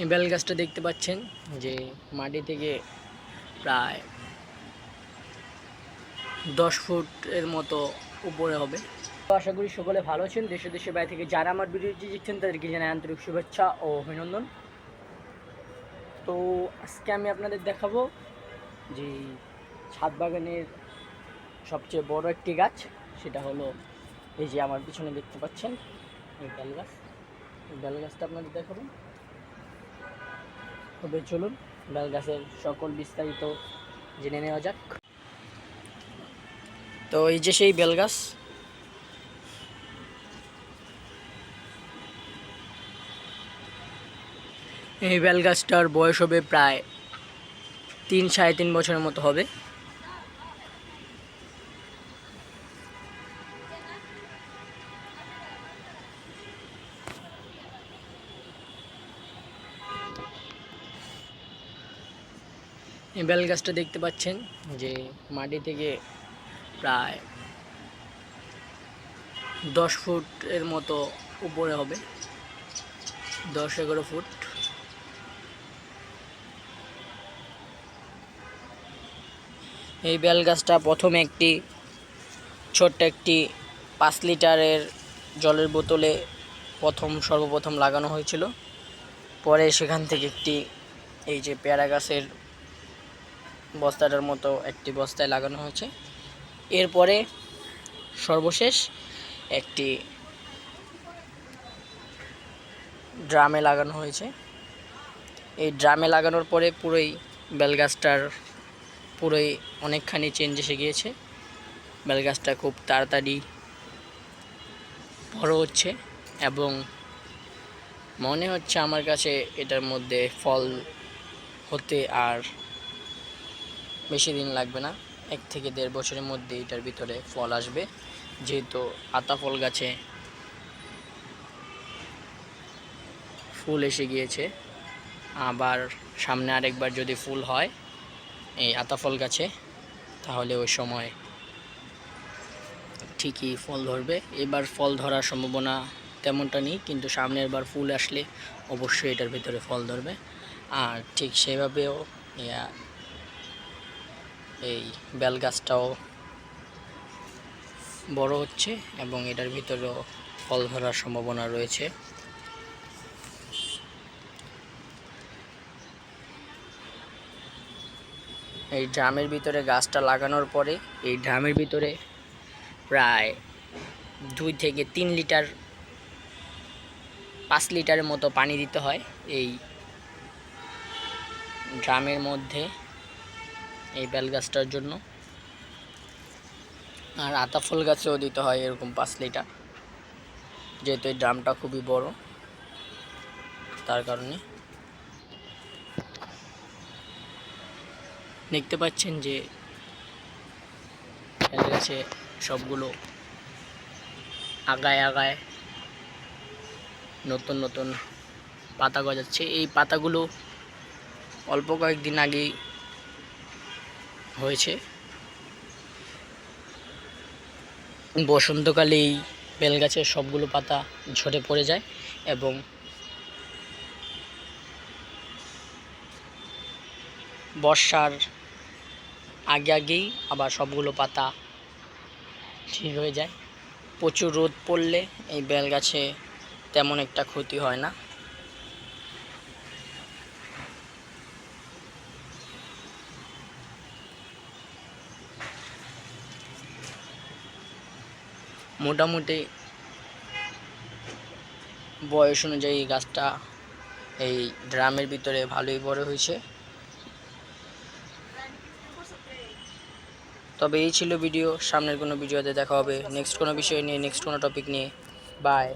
এই বেল গাছটা দেখতে পাচ্ছেন যে মাটি থেকে প্রায় দশ ফুট এর মতো উপরে হবে। আশা করি সকলে ভালো আছেন। দেশে দেশে বাইরে থেকে যারা আমার ভিডিওটি দেখছেন, তাদেরকে জানাই আন্তরিক শুভেচ্ছা ও অভিনন্দন। তো আজকে আমি আপনাদের দেখাবো যে ছাদ বাগানের সবচেয়ে বড় একটি গাছ, সেটা হলো এই যে আমার পিছনে দেখতে পাচ্ছেন এই বেল গাছ। এই বেল গাছটা আপনাদের দেখাবো। তবে চলুন বেল গাছের সকল বিস্তারিত জেনে নেওয়া যাক। তো এই যে সেই বেল গাছ। এই বেল গাছটার বয়স হবে প্রায় তিন সাড়ে তিন বছরের মতো হবে। এই বেল গাছটা দেখতে পাচ্ছেন যে মাটি থেকে প্রায় দশ ফুট এর মতো উপরে হবে। দশ, এগারো ফুট। এই বেল গাছটা প্রথমে একটি ছোট্ট একটি পাঁচ লিটারের জলের বোতলে প্রথম, সর্বপ্রথম লাগানো হয়েছিল। পরে সেখান থেকে একটি এই যে পেয়ারা গাছের বস্তাটার মতো একটি বস্তায় লাগানো হয়েছে। এরপরে সর্বশেষ একটি ড্রামে লাগানো হয়েছে। এই ড্রামে লাগানোর পরে পুরোই বেলগাছটার পুরোই অনেকখানি চেঞ্জ এসে গিয়েছে। বেলগাছটা খুব তাড়াতাড়ি বড় হচ্ছে এবং মনে হচ্ছে আমার কাছে এটার মধ্যে ফল হতে আর বেশি দিন লাগবে না। এক থেকে দেড় বছরের মধ্যে এটার ভিতরে ফল আসবে। যেহেতু আতা ফল গাছে ফুল এসে গিয়েছে। আবার সামনে আরেকবার যদি ফুল হয় এই আতা ফল গাছে, তাহলে ওই সময় ঠিকই ফল ধরবে। এবার ফল ধরার সম্ভাবনা তেমনটা নেই, কিন্তু সামনের বার ফুল আসলে অবশ্যই এটার ভিতরে ফল ধরবে। আর ঠিক সেভাবেও এই বেল গাছটাও বড় হচ্ছে এবং এটার ভিতরেও ফল ধরার সম্ভাবনা রয়েছে। এই ড্রামের ভিতরে গাছটা লাগানোর পরে, এই ড্রামের ভিতরে প্রায় দুই থেকে তিন লিটার, পাঁচ লিটারের মতো পানি দিতে হয়। এই ড্রামের মধ্যে এই বেল গাছটার জন্য। আর আতা ফুল গাছেও দিতে হয় এরকম পাঁচ লিটার। যেহেতু এই ড্রামটা খুবই বড়, তার কারণে। দেখতে পাচ্ছেন যে বেল গাছে সবগুলো আগায় আগায় নতুন নতুন পাতা গজাচ্ছে। এই পাতাগুলো অল্প কয়েকদিন আগেই হয়েছে। বসন্তকালে এই বেল গাছের সবগুলো পাতা ঝরে পড়ে যায় এবং বর্ষার আগে আগেই আবার সবগুলো পাতা ঠিক হয়ে যায়। প্রচুর রোদ পড়লে এই বেল গাছে তেমন একটা ক্ষতি হয় না। মোটামুটি বয়স অনুযায়ী গাছটা এই ড্রামের ভিতরে ভালোই বড় হয়েছে। তবে এই ছিল ভিডিও, সামনের কোনো ভিডিওতে দেখা হবে। নেক্সট কোনো বিষয় নিয়ে, নেক্সট কোনো টপিক নিয়ে। বাই